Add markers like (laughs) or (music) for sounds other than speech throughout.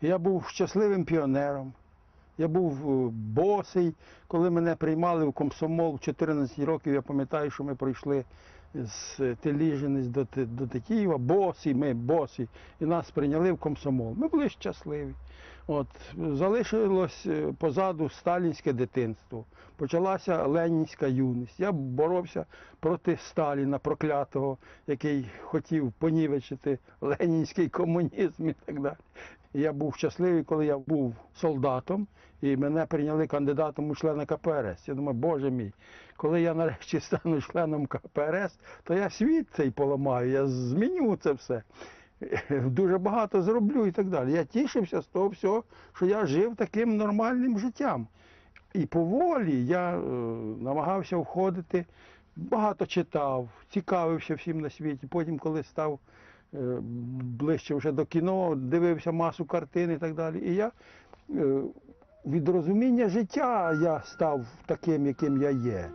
Я був щасливим піонером. Я був е, босий, коли мене приймали в комсомол в 14 років. Я пам'ятаю, що ми прийшли з е, Теліжини до, до Тетіїва, босі, ми босі, і нас прийняли в комсомол. Ми були щасливі. От, залишилось е, позаду сталінське дитинство. Почалася ленінська юність. Я боровся проти Сталіна, проклятого, який хотів понівечити ленінський комунізм і так далі. Я був щасливий, коли я був солдатом, і мене прийняли кандидатом у члена КПРС. Я думаю, боже мій, коли я нарешті стану членом КПРС, то я світ цей поламаю, я зміню це все. Дуже багато зроблю і так далі. Я тішився з того всього, що я жив таким нормальним життям. І поволі я е, намагався входити, багато читав, цікавився всім на світі. Потім, коли став ближче вже до кіно, дивився масу картин і так далі. І я е, від розуміння життя я став таким, яким я є.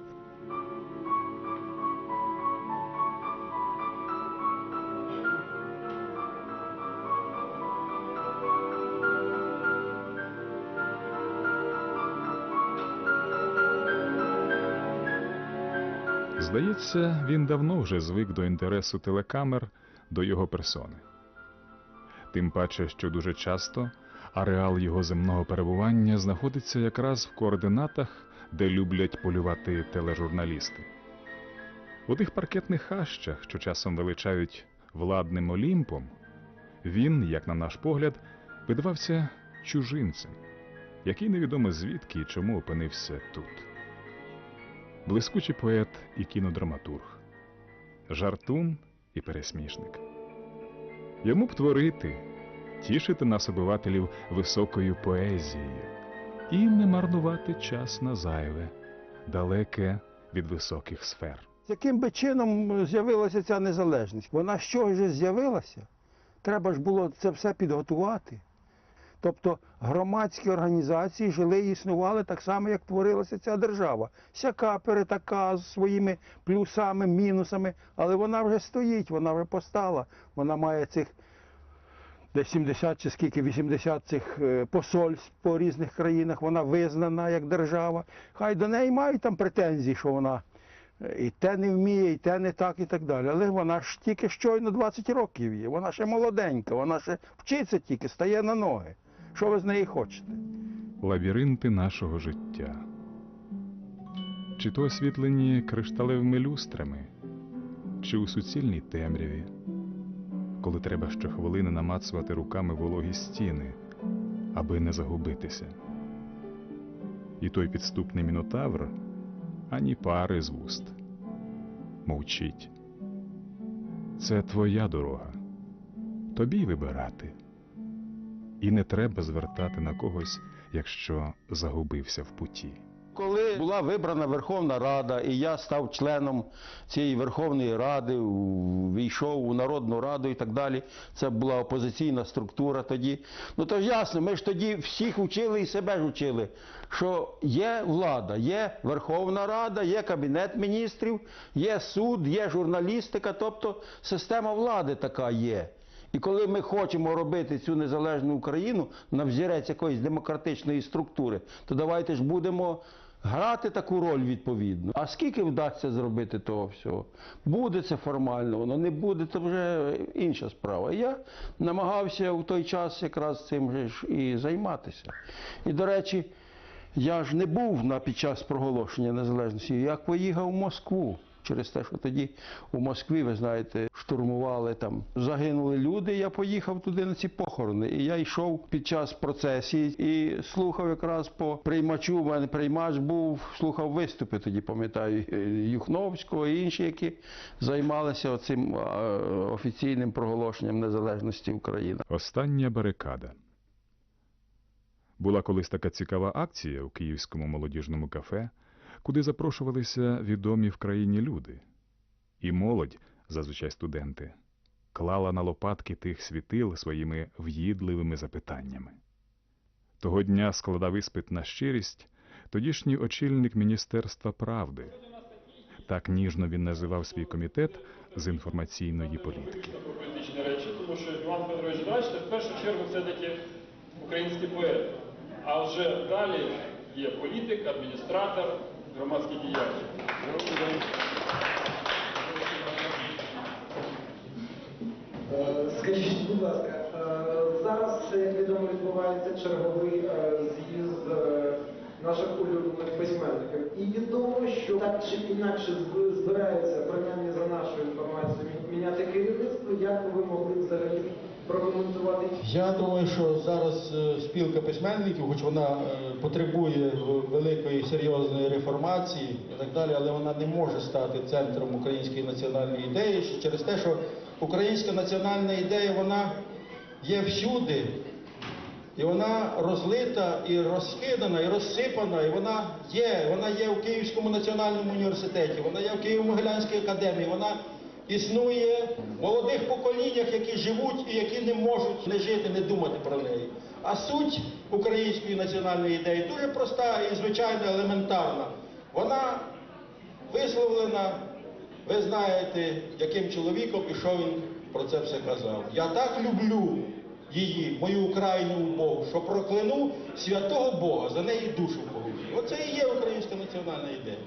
Здається, він давно вже звик до інтересу телекамер до його персони. Тим паче, що дуже часто ареал його земного перебування знаходиться якраз в координатах, де люблять полювати тележурналісти. У тих паркетних хащах, що часом величають владним олімпом, він, як на наш погляд, видавався чужинцем, який невідомо звідки і чому опинився тут блискучий поет і кінодраматург, жартун і пересмішник. Йому б творити, тішити нас обивателів високою поезією і не марнувати час на зайве, далеке від високих сфер. Яким би чином з'явилася ця незалежність? Вона з чого ж з'явилася? Треба ж було це все підготувати. Тобто громадські організації жили і існували так само, як творилася ця держава. Сяка перетака з своїми плюсами, мінусами, але вона вже стоїть, вона вже постала. Вона має цих десь 70 чи скільки 80 цих е, посольств по різних країнах, вона визнана як держава. Хай до неї мають там претензії, що вона е, і те не вміє, і те не так, і так далі. Але вона ж тільки щойно 20 років є, вона ще молоденька, вона ще вчиться тільки, стає на ноги. Що ви з неї хочете? лабіринти нашого життя. Чи то освітлені кришталевими люстрами, чи у суцільній темряві, коли треба щохвилини намацувати руками вологі стіни, аби не загубитися. І той підступний мінотавр ані пари з вуст. Мовчить. Це твоя дорога. Тобі вибирати. І не треба звертати на когось, якщо загубився в путі. Коли була вибрана Верховна Рада, і я став членом цієї Верховної Ради, війшов у Народну Раду і так далі, це була опозиційна структура тоді. Ну то ясно, ми ж тоді всіх вчили і себе ж вчили, що є влада, є Верховна Рада, є Кабінет міністрів, є суд, є журналістика, тобто система влади така є. І коли ми хочемо робити цю незалежну Україну на взірець якоїсь демократичної структури, то давайте ж будемо грати таку роль відповідно. А скільки вдасться зробити того всього? Буде це формально, воно не буде, то вже інша справа. Я намагався в той час якраз цим же ж і займатися. І, до речі, я ж не був на під час проголошення незалежності, я поїхав в Москву. Через те, що тоді у Москві, ви знаєте, штурмували там, загинули люди. Я поїхав туди на ці похорони. І я йшов під час процесії і слухав якраз по приймачу. У мене приймач був, слухав виступи тоді, пам'ятаю, е, Юхновського і інші, які займалися цим офіційним проголошенням незалежності України. Остання барикада. Була колись така цікава акція у київському молодіжному кафе, куди запрошувалися відомі в країні люди. І молодь, зазвичай студенти, клала на лопатки тих світил своїми в'їдливими запитаннями. Того дня складав іспит на щирість тодішній очільник Міністерства правди. Так ніжно він називав свій комітет з інформаційної політики. політичні речі, тому що Іван Петрович, бачите, в першу чергу все-таки український поет. А вже далі є політик, адміністратор, громадський діяч. Е, Скажіть, будь ласка, е, зараз, як відомо, відбувається черговий е, з'їзд наших улюблених письменників. І відомо, що так чи інакше зб- збираються, принаймні за нашою інформацією, міняти керівництво. Як ви могли взагалі прокоментувати? Я думаю, що зараз е, спілка письменників, хоч вона е, потребує великої серйозної реформації і так далі, але вона не може стати центром української національної ідеї через те, що українська національна ідея вона є всюди. І вона розлита, і розкидана, і розсипана, і вона є. Вона є в Київському національному університеті, вона є в Києво-Могилянській академії, вона існує в молодих поколіннях, які живуть і які не можуть не жити, не думати про неї. А суть української національної ідеї дуже проста і звичайно елементарна. Вона висловлена, ви знаєте, яким чоловіком і що він про це все казав. Я так люблю її, мою Україну Богу, що прокляну святого Бога за неї душу полюблю. Оце і є українська національна ідея.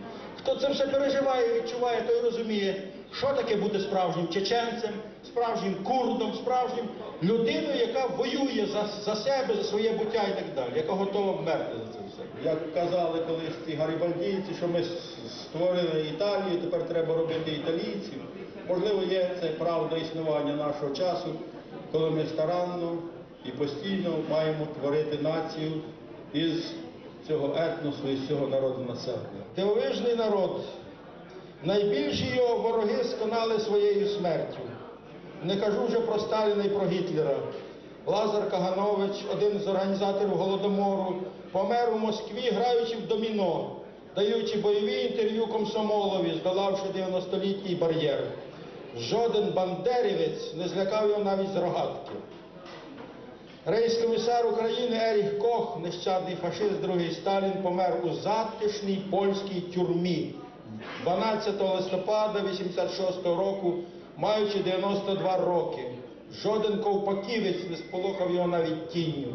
Хто це все переживає, відчуває, той розуміє, що таке бути справжнім чеченцем, справжнім курдом, справжнім людиною, яка воює за, за себе, за своє буття і так далі, яка готова вмерти за це все. Як казали колись ці гарібальдійці, що ми створили Італію, тепер треба робити італійців. Можливо, є це правда існування нашого часу, коли ми старанно і постійно маємо творити націю із цього етносу, із цього народу населення. Дивовижний народ. Найбільші його вороги сконали своєю смертю. Не кажу вже про Сталіна і про Гітлера. Лазар Каганович, один з організаторів Голодомору, помер у Москві, граючи в доміно, даючи бойові інтерв'ю комсомолові, здолавши 90-літній бар'єр. Жоден бандерівець не злякав його навіть з рогатки. Рейс-комісар України Еріх Кох, нещадний фашист другий Сталін, помер у затишній польській тюрмі 12 листопада 86 року, маючи 92 роки. Жоден ковпаківець не сполохав його навіть тінню.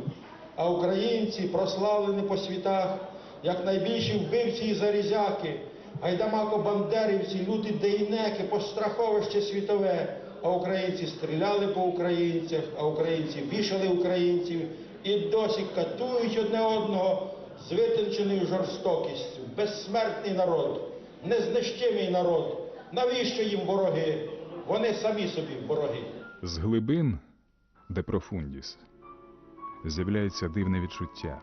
А українці прославлені по світах як найбільші вбивці і зарізяки, гайдамако-бандерівці, люди дейнеки, постраховище світове. А українці стріляли по українцях, а українці вішали українців і досі катують одне одного з витонченою жорстокістю. Безсмертний народ, незнищимий народ. Навіщо їм вороги? Вони самі собі вороги. З глибин, де профундіс, з'являється дивне відчуття,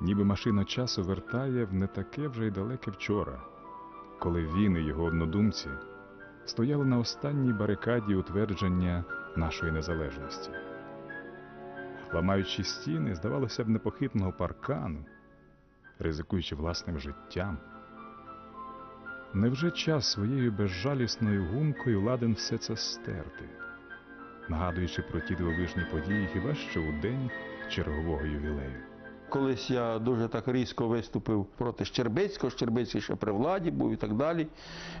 ніби машина часу вертає в не таке вже й далеке вчора, коли він і його однодумці стояли на останній барикаді утвердження нашої незалежності. Ламаючи стіни, здавалося б, непохитного паркану, ризикуючи власним життям. Невже час своєю безжалісною гумкою ладен все це стерти, нагадуючи про ті дивовижні події хіба що у день чергового ювілею? Колись я дуже так різко виступив проти Щербицького, Щербицький ще при владі був і так далі.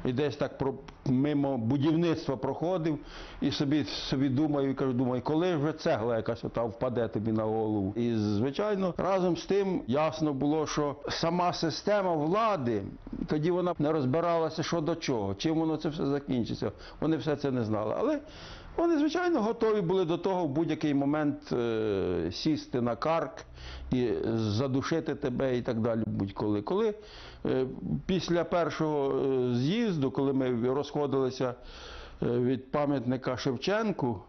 І десь так про, мимо будівництва проходив і собі, собі думаю, і кажу, думаю, коли вже цегла якась ота впаде тобі на голову. І звичайно, разом з тим ясно було, що сама система влади, тоді вона не розбиралася, що до чого, чим воно це все закінчиться. Вони все це не знали. Але вони, звичайно, готові були до того в будь-який момент е, сісти на карк і задушити тебе і так далі будь-коли. Коли е, після першого е, з'їзду, коли ми розходилися е, від пам'ятника Шевченку,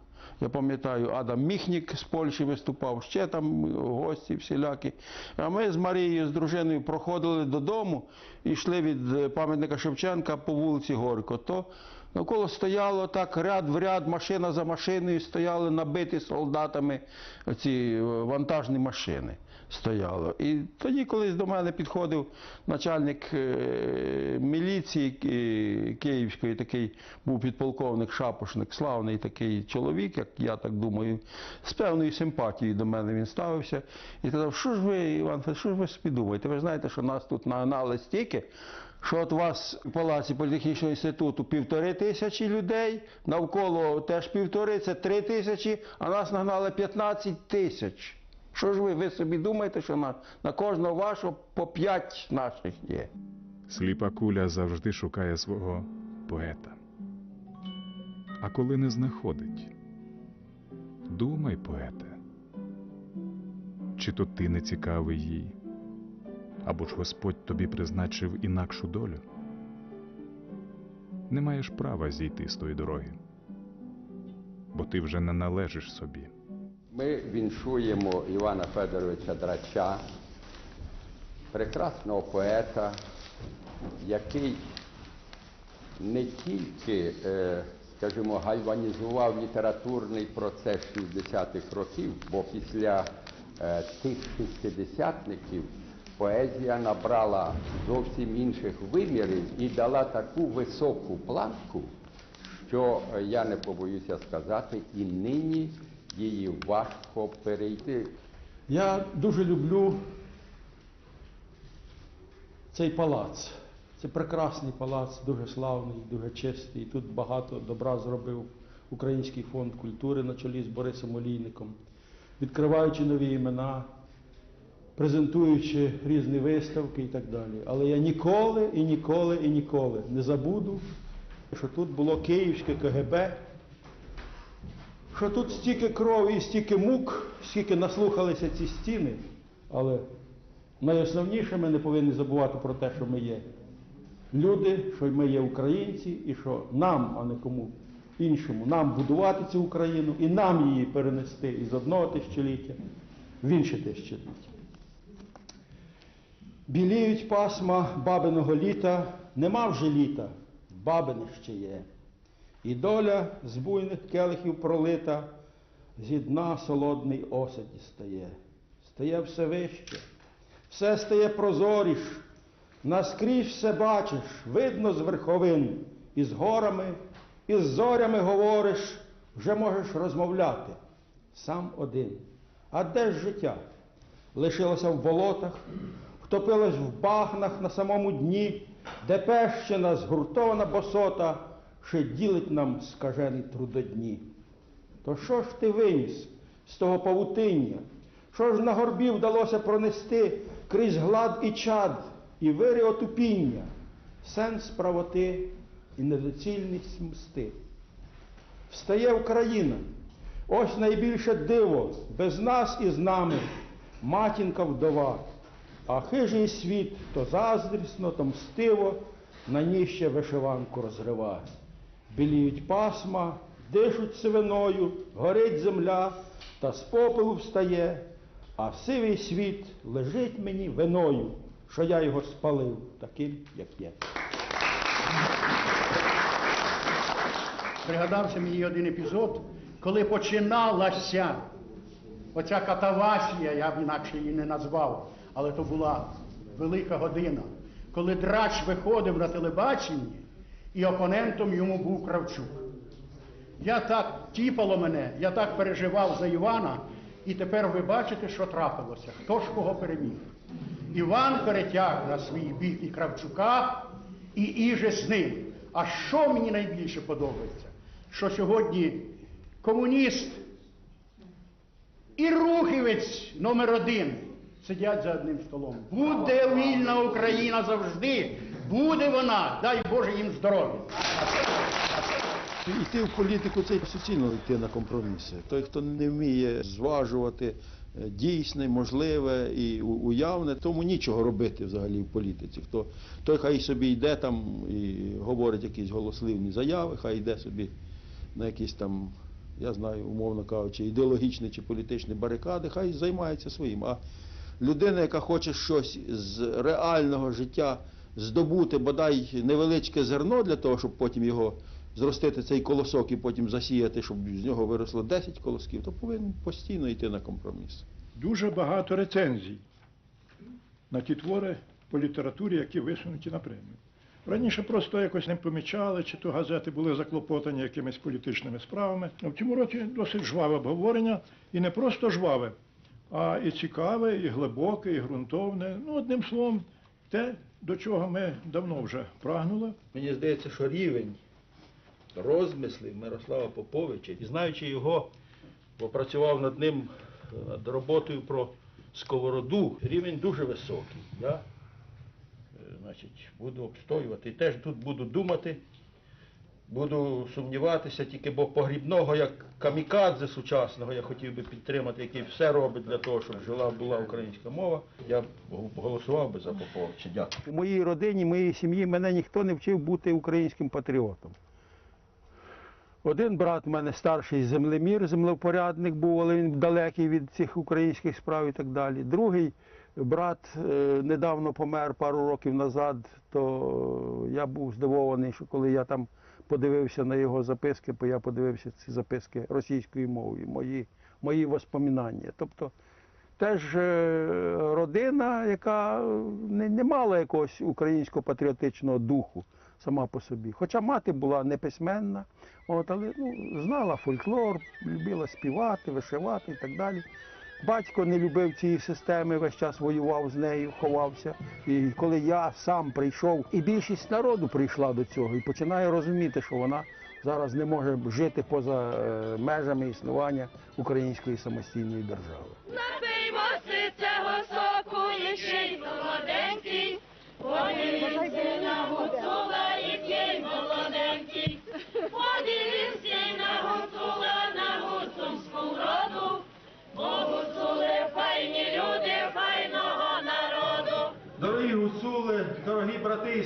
я пам'ятаю, Адам Міхнік з Польщі виступав, ще там гості всілякі. А ми з Марією, з дружиною проходили додому і йшли від е, пам'ятника Шевченка по вулиці Горько. То навколо стояло так ряд в ряд, машина за машиною, стояли набиті солдатами ці е, вантажні машини. Стояло. І тоді колись до мене підходив начальник е, міліції Київської, такий був підполковник Шапошник, славний такий чоловік, як я так думаю, з певною симпатією до мене він ставився і казав, що ж ви, Іван, що ж ви собі думаєте? Ви знаєте, що нас тут нагнали стільки, що от у вас в Палаці політехнічного інституту півтори тисячі людей, навколо теж півтори, це три тисячі, а нас нагнали 15 тисяч. Що ж ви, ви собі думаєте, що на, на кожного вашого по п'ять наших є? Сліпа куля завжди шукає свого поета. А коли не знаходить, думай, поете, чи то ти не цікавий їй, або ж Господь тобі призначив інакшу долю. Не маєш права зійти з тої дороги, бо ти вже не належиш собі. Ми віншуємо Івана Федоровича Драча, прекрасного поета, який не тільки, е, скажімо, гальванізував літературний процес 60-х років, бо після е, тих шістдесятників поезія набрала зовсім інших вимірів і дала таку високу планку, що я не побоюся сказати, і нині її важко перейти. Я дуже люблю цей палац. Це прекрасний палац, дуже славний, дуже чистий. Тут багато добра зробив Український фонд культури на чолі з Борисом Олійником, відкриваючи нові імена, презентуючи різні виставки і так далі. Але я ніколи і ніколи і ніколи не забуду, що тут було Київське КГБ, що тут стільки крові і стільки мук, скільки наслухалися ці стіни, але найосновніше ми не повинні забувати про те, що ми є люди, що ми є українці, і що нам, а не кому іншому, нам будувати цю Україну і нам її перенести із одного тисячоліття в інше тисячоліття. Біліють пасма бабиного літа, нема вже літа, бабине ще є. І доля з буйних келихів пролита, зі дна солодний осаді стає. Стає все вище, все стає прозоріш, наскрізь все бачиш, видно з верховин, і з горами, і з зорями говориш, вже можеш розмовляти сам один. А де ж життя? Лишилося в болотах, втопилось в багнах на самому дні, де пещена згуртована босота ще ділить нам скажені трудодні. То що ж ти виніс з того павутиння? Що ж на горбі вдалося пронести крізь глад і чад, і вири отупіння, сенс правоти і недоцільність мсти? Встає Україна, ось найбільше диво, без нас і з нами, матінка вдова, а хижий світ то заздрісно, то мстиво, на ній ще вишиванку розрива. Біліють пасма, дишуть сивиною, горить земля, та з попелу встає, а сивий світ лежить мені виною, що я його спалив таким, як є. Пригадався мені один епізод, коли починалася оця катавасія, я б інакше її не назвав, але то була велика година, коли драч виходив на телебаченні, і опонентом йому був Кравчук. Я так тіпало мене, я так переживав за Івана, і тепер ви бачите, що трапилося, хто ж кого переміг. Іван перетяг на свій бік і Кравчука, і іже з ним. А що мені найбільше подобається? Що сьогодні комуніст і рухівець номер один сидять за одним столом. Буде вільна Україна завжди, буде вона, дай Боже їм здоров'я. Йти в політику це суцільно йти на компроміси. Той, хто не вміє зважувати е, дійсне, можливе і уявне, тому нічого робити взагалі в політиці. Хто той хай собі йде там і говорить якісь голосливні заяви, хай йде собі на якісь там, я знаю, умовно кажучи, ідеологічні чи політичні барикади, хай займається своїм. А людина, яка хоче щось з реального життя здобути, бодай невеличке зерно для того, щоб потім його зростити цей колосок і потім засіяти, щоб з нього виросло 10 колосків, то повинен постійно йти на компроміс. дуже багато рецензій на ті твори по літературі, які висунуті на премію. Раніше просто якось не помічали, чи то газети були заклопотані якимись політичними справами. В цьому році досить жваве обговорення, і не просто жваве, а і цікаве, і глибоке, і ґрунтовне. Ну, одним словом, те, до чого ми давно вже прагнули. Мені здається, що рівень розмислів Мирослава Поповича, і знаючи його, бо працював над ним над роботою про сковороду рівень дуже високий. Я, е, значить, буду обстоювати. І теж тут буду думати, буду сумніватися, тільки бо погрібного, як камікадзе сучасного, я хотів би підтримати, який все робить для того, щоб жила була українська мова. Я б голосував би за Поповича. Дякую. У моїй родині, моїй сім'ї мене ніхто не вчив бути українським патріотом. Один брат у мене старший землемір, землепорядник був, але він далекий від цих українських справ і так далі. Другий брат е, недавно помер пару років назад, то я був здивований, що коли я там подивився на його записки, бо я подивився ці записки російською мовою, мої, мої воспоминання. Тобто теж е, родина, яка не, не мала якогось українського патріотичного духу сама по собі. Хоча мати була неписьменна, от, але ну, знала фольклор, любила співати, вишивати і так далі. Батько не любив цієї системи, весь час воював з нею, ховався. І коли я сам прийшов, і більшість народу прийшла до цього і починає розуміти, що вона зараз не може жити поза е, межами існування української самостійної держави.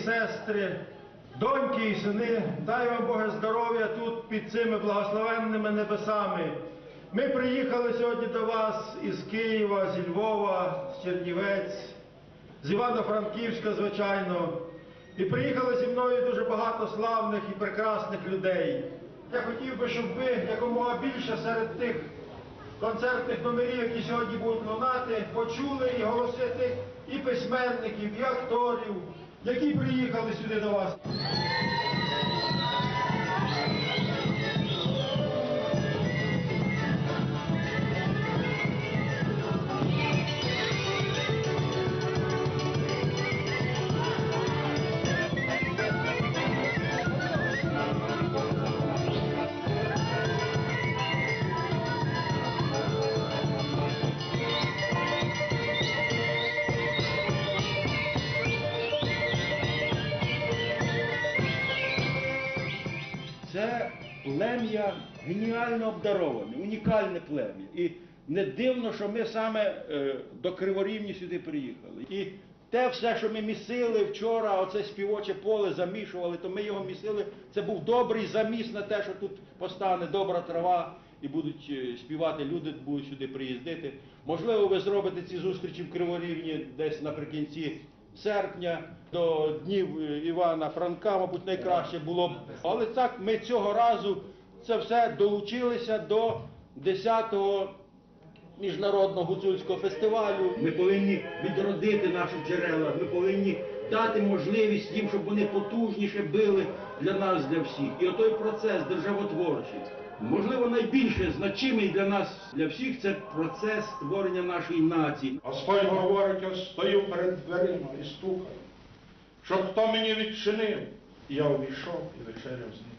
Сестри, доньки і сини, дай вам Боже здоров'я тут під цими благословенними небесами. Ми приїхали сьогодні до вас із Києва, зі Львова, з Чернівець, з Івано-Франківська, звичайно. І приїхали зі мною дуже багато славних і прекрасних людей. Я хотів би, щоб ви якомога більше серед тих концертних номерів, які сьогодні будуть лунати, почули і голоси тих і письменників, і акторів, які приїхали сюди до вас. Обдароване, унікальне плем'я. І не дивно, що ми саме е, до Криворівні сюди приїхали. І те все, що ми місили вчора, оце співоче поле замішували, то ми його місили. Це був добрий заміс на те, що тут постане добра трава і будуть е, співати люди, будуть сюди приїздити. Можливо, ви зробите ці зустрічі в Криворівні десь наприкінці серпня до днів е, Івана Франка, мабуть, найкраще було б. Але так ми цього разу це все долучилися до 10-го міжнародного гуцульського фестивалю. Ми повинні відродити наші джерела, ми повинні дати можливість їм, щоб вони потужніше били для нас, для всіх. І отой процес державотворчий. Можливо, найбільше значимий для нас, для всіх, це процес створення нашої нації. Господь говорить, ось стою перед дверима і стукаю, щоб хто мені відчинив. І я увійшов і вечеряв з ним.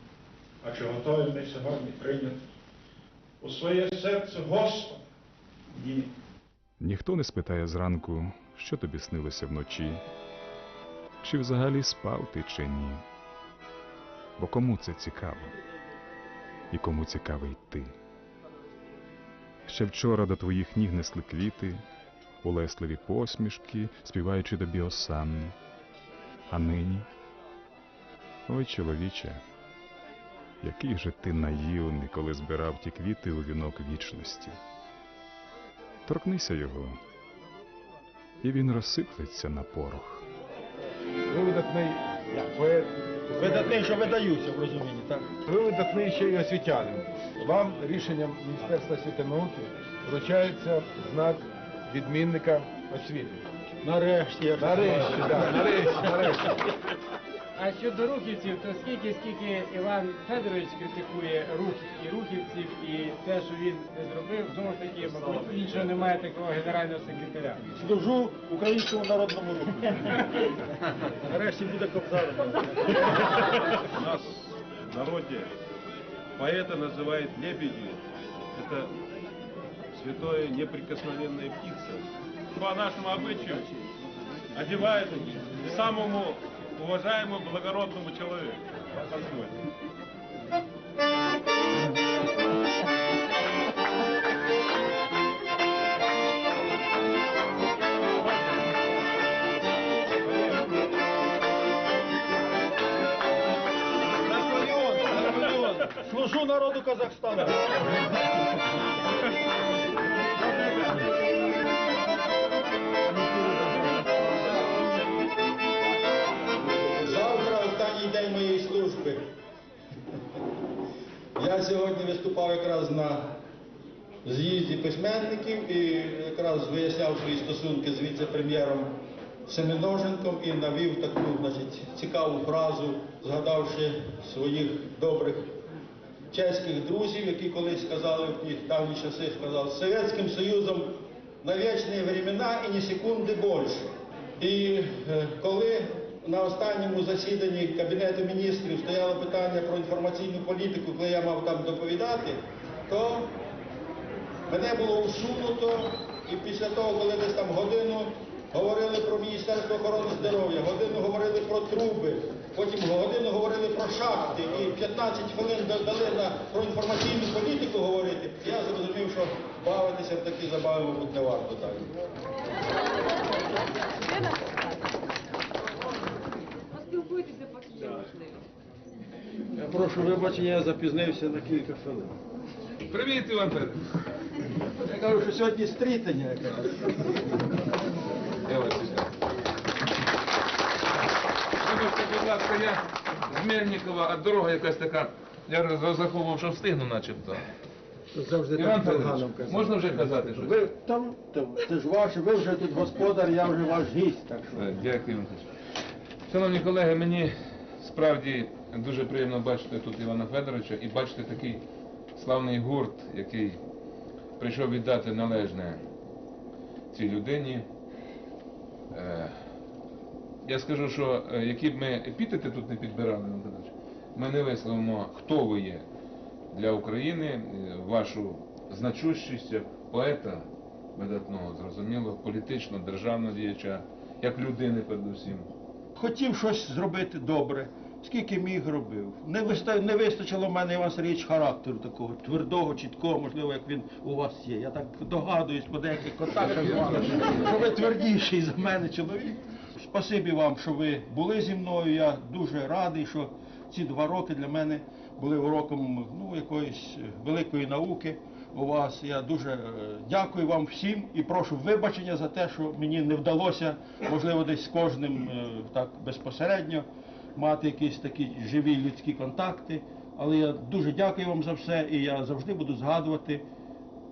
А чи готові ми сьогодні прийняти у своє серце Господа? Ні. Ніхто не спитає зранку, що тобі снилося вночі, чи взагалі спав ти чи ні. Бо кому це цікаво? І кому цікавий ти? Ще вчора до твоїх ніг несли квіти, улесливі посмішки, співаючи тобі осанну. А нині? Ой, чоловіче, який же ти наївний, коли збирав ті квіти у вінок вічності. Торкнися його, і він розсиплеться на порох. Ви видатний поет. Видатний, що видаються в розумінні, так? Ви видатний ще й освітянин. Вам рішенням Міністерства освіти науки вручається знак відмінника освіти. Нарешті, я Нарешті, так, нарешті, нарешті. А щодо рухівців, то скільки, скільки Іван Федорович критикує рух і рухівців, і те, що він не зробив, знову ж таки, мабуть, іншого немає такого генерального секретаря. Служу українському народному руху. Нарешті буде кобзар. У нас в народе поэта называют лебедью. Это святое неприкосновенная птица. По нашему обычаю одевают самому уважаемому благородному человеку. Служу народу Казахстана. Сьогодні виступав якраз на з'їзді письменників і якраз виясняв свої стосунки з віце-прем'єром Семеноженком і навів таку значить, цікаву фразу, згадавши своїх добрих чеських друзів, які колись сказали в ті давні часи, сказав, з Совєтським Союзом на вічні времена і ні секунди більше. І е, коли на останньому засіданні Кабінету міністрів стояло питання про інформаційну політику, коли я мав там доповідати, то мене було усунуто, і після того, коли десь там годину говорили про Міністерство охорони здоров'я, годину говорили про труби, потім годину говорили про шахти, і 15 хвилин дали на про інформаційну політику говорити, я зрозумів, що бавитися в такі забави, мабуть, не варто так. Поспілкуйтеся, поки є можливість. Я прошу вибачення, я запізнився на кілька хвилин. Привіт, Іван Федорович. Я кажу, що сьогодні стрітання якраз. Я вас вітаю. Вибачте, будь ласка, я з Мельникова, а дорога якась така. Я розраховував, що встигну начебто. Завжди Іван так Федорович, поганом казати. можна вже казати щось? Ви там, там, це ж ваше, ви вже тут господар, я вже ваш гість, так що. Е, Дякую. Іван Федорович. Шановні колеги, мені справді дуже приємно бачити тут Івана Федоровича і бачити такий славний гурт, який прийшов віддати належне цій людині. Е, Я скажу, що е, які б ми епітети тут не підбирали, ми не висловимо, хто ви є для України, е, вашу значущість як поета видатного, зрозуміло, політично, державного діяча, як людини передусім. Хотів щось зробити добре, скільки міг робив. Не, виста... не вистачило в мене Іван Сергійович характеру такого твердого, чіткого, можливо, як він у вас є. Я так догадуюсь по деяких контактах що ви твердіший за мене чоловік. Спасибі вам, що ви були зі мною. Я дуже радий, що ці два роки для мене були уроком ну, якоїсь великої науки у вас. Я дуже е, дякую вам всім і прошу вибачення за те, що мені не вдалося, можливо, десь з кожним е, так безпосередньо мати якісь такі живі людські контакти. Але я дуже дякую вам за все і я завжди буду згадувати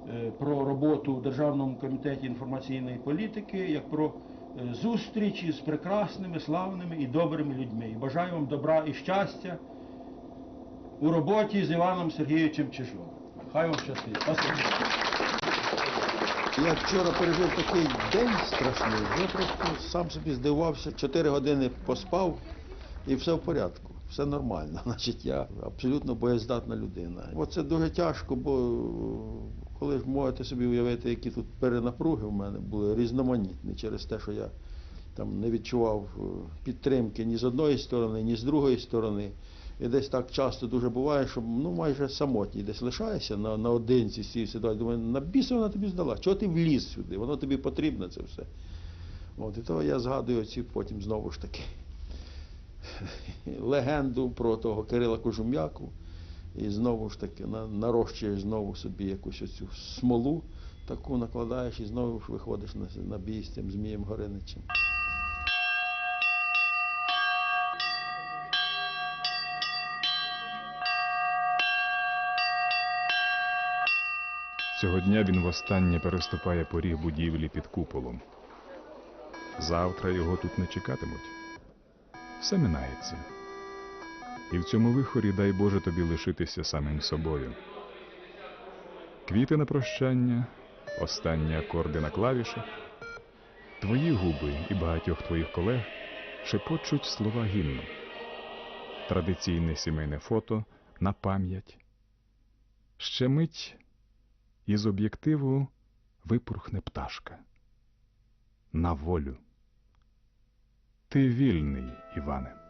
е, про роботу у Державному комітеті інформаційної політики, як про зустрічі з прекрасними, славними і добрими людьми. І бажаю вам добра і щастя у роботі з Іваном Сергійовичем Чижом. Хай вам щастить. Спасибі. Я вчора пережив такий день страшний, я просто сам собі здивувався, чотири години поспав і все в порядку, все нормально. (laughs) Значить, я абсолютно боєздатна людина. Оце дуже тяжко, бо коли ж можете собі уявити, які тут перенапруги в мене були різноманітні через те, що я там не відчував е, підтримки ні з одної сторони, ні з другої сторони. І десь так часто дуже буває, що ну майже самотній десь лишаєшся на, наодинці з цією ситуацією. Думаю, на біса вона тобі здала. Чого ти вліз сюди? Воно тобі потрібно це все. От, і то я згадую оці потім знову ж таки легенду про того Кирила Кожум'яку. І знову ж таки нарощуєш знову собі якусь оцю смолу, таку накладаєш і знову ж виходиш на, на бій з цим Змієм Гориничем. Цього дня він востаннє переступає поріг будівлі під куполом. Завтра його тут не чекатимуть. Все минається. І в цьому вихорі дай Боже тобі лишитися самим собою. Квіти на прощання, останні акорди на клавішах. Твої губи і багатьох твоїх колег шепочуть слова гімну. Традиційне сімейне фото на пам'ять. Ще мить із об'єктиву випорхне пташка. На волю. Ти вільний, Іване.